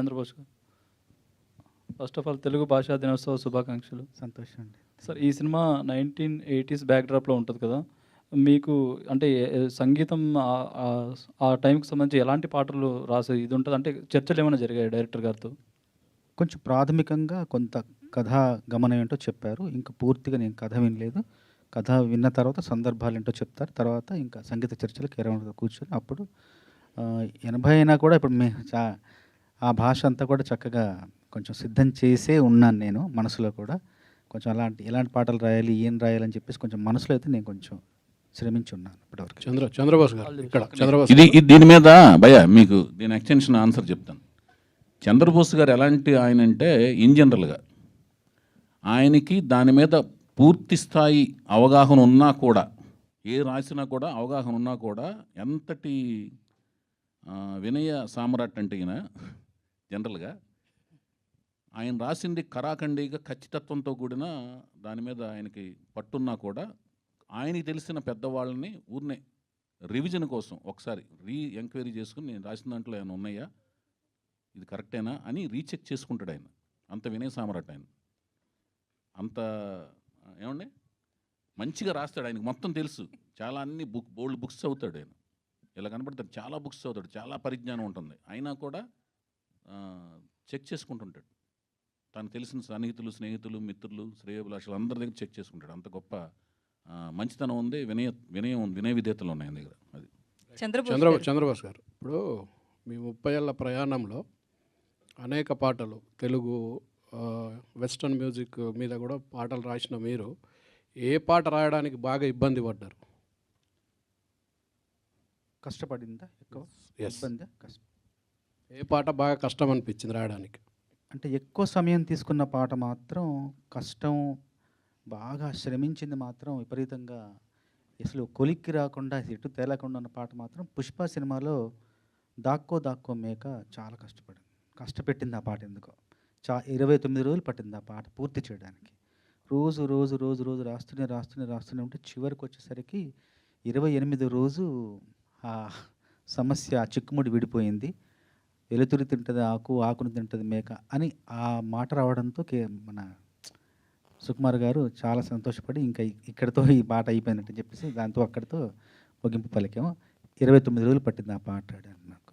చంద్రబోస్ గారు. First of all Telugu భాషా దినోత్సవ శుభాకాంక్షలు. సంతోషం అండి సార్ ఈ సినిమా నైన్టీన్ ఎయిటీస్ బ్యాక్డ్రాప్లో ఉంటుంది కదా. మీకు అంటే సంగీతం ఆ- టైంకి సంబంధించి ఎలాంటి పాటలు రాసే ఇది ఉంటుంది? అంటే చర్చలు ఏమైనా జరిగాయి డైరెక్టర్ గారితో? కొంచెం ప్రాథమికంగా కొంత కథా గమనం ఏంటో చెప్పారు. ఇంకా పూర్తిగా నేను కథ వినలేదు. కథ విన్న తర్వాత సందర్భాలు ఏంటో చెప్తారు. తర్వాత ఇంకా సంగీత చర్చలకు ఎరవగా కూర్చొని అప్పుడు ఎనభై అయినా కూడా ఇప్పుడు మే చా- ఆ భాష అంతా కూడా చక్కగా కొంచెం సిద్ధం చేసే ఉన్నాను నేను మనసులో కూడా. కొంచెం అలాంటి ఎలాంటి పాటలు రాయాలి ఏం రాయాలని చెప్పేసి కొంచెం మనసులో అయితే నేను కొంచెం శ్రమించి ఉన్నాను ఇప్పటివరకు. చంద్ర చంద్రబోస్ గారు ఇక్కడ చంద్రబోస్ ఇది ఇది దీని మీద భయ మీకు దీని ఎక్స్టెన్షన్ ఆన్సర్ చెప్తాను. చంద్రబోస్ గారు ఎలాంటి ఆయన అంటే ఇన్ జనరల్గా ఆయనకి దాని మీద పూర్తి స్థాయి అవగాహన ఉన్నా కూడా ఏ రాసినా కూడా అవగాహన ఉన్నా కూడా ఎంతటి వినయ సామ్రాట్ అంటే ఈయన జనరల్గా ఆయన రాసింది కరాఖండిగా ఖచ్చితత్వంతో కూడిన దాని మీద ఆయనకి పట్టున్నా కూడా ఆయనకి తెలిసిన పెద్దవాళ్ళని ఊరినే రివిజన్ కోసం ఒకసారి రీ ఎంక్వైరీ చేసుకుని నేను రాసిన దాంట్లో ఏమైనా ఉన్నాయా? ఇది కరెక్టేనా? అని రీచెక్ చేసుకుంటాడు ఆయన. అంత వినయ సామ్రాట్ ఆయన. అంత ఏమండి? మంచిగా రాస్తాడు ఆయనకు మొత్తం తెలుసు. చాలా అన్ని బుక్ బోల్డ్ బుక్స్ చదువుతాడు ఆయన. ఇలా కనబడతాడు చాలా బుక్స్ చదువుతాడు. చాలా పరిజ్ఞానం ఉంటుంది. అయినా కూడా చెక్ చేసుకుంటుంటాడు. తను తెలిసిన సన్నిహితులు స్నేహితులు మిత్రులు శ్రేయోభిలాషులు అందరి దగ్గర చెక్ చేసుకుంటాడు. అంత గొప్ప మంచితనం ఉంది వినయ వినయం ఉంది వినయ విధేతలు ఉన్నాయి ఆయన దగ్గర అది. చంద్రబోస్ చంద్ర గారు. చంద్రబోస్ గారు ఇప్పుడు మీ ముప్పై ఏళ్ళ ప్రయాణంలో అనేక పాటలు తెలుగు వెస్ట్రన్ మ్యూజిక్ మీద కూడా పాటలు రాసిన మీరు ఏ పాట రాయడానికి బాగా ఇబ్బంది పడ్డారు? కష్టపడిందా? ఎక్కువ? Yes. ఇబ్బందా? కష్టం ఏ పాట బాగా కష్టం అనిపించింది రాయడానికి? అంటే ఎక్కువ సమయం తీసుకున్న పాట మాత్రం కష్టం బాగా శ్రమించింది మాత్రం విపరీతంగా. అసలు కొలిక్కి రాకుండా ఎటు తేలకుండా ఉన్న పాట మాత్రం పుష్ప సినిమాలో దాక్కో దాక్కో మేక చాలా కష్టపడింది. కష్టపెట్టింది ఆ పాట ఎందుకో. చా ఇరవై తొమ్మిది రోజులు పట్టింది ఆ పాట పూర్తి చేయడానికి. రోజు రోజు రోజు రోజు రాస్తూనే రాస్తూనే రాస్తూనే ఉంటే చివరికి వచ్చేసరికి ఇరవై ఎనిమిది రోజు ఆ సమస్య ఆ చిక్కుముడి విడిపోయింది. వెలుతురు తింటుంది ఆకు ఆకును తింటుంది మేక అని ఆ మాట రావడంతో కే మన సుకుమార్ గారు చాలా సంతోషపడి ఇంకా ఇక్కడితో ఈ పాట అయిపోయిందంటే చెప్పేసి దాంతో అక్కడితో ముగింపు పలికాము. ఇరవై తొమ్మిది రోజులు పట్టింది ఆ పాట అనమాట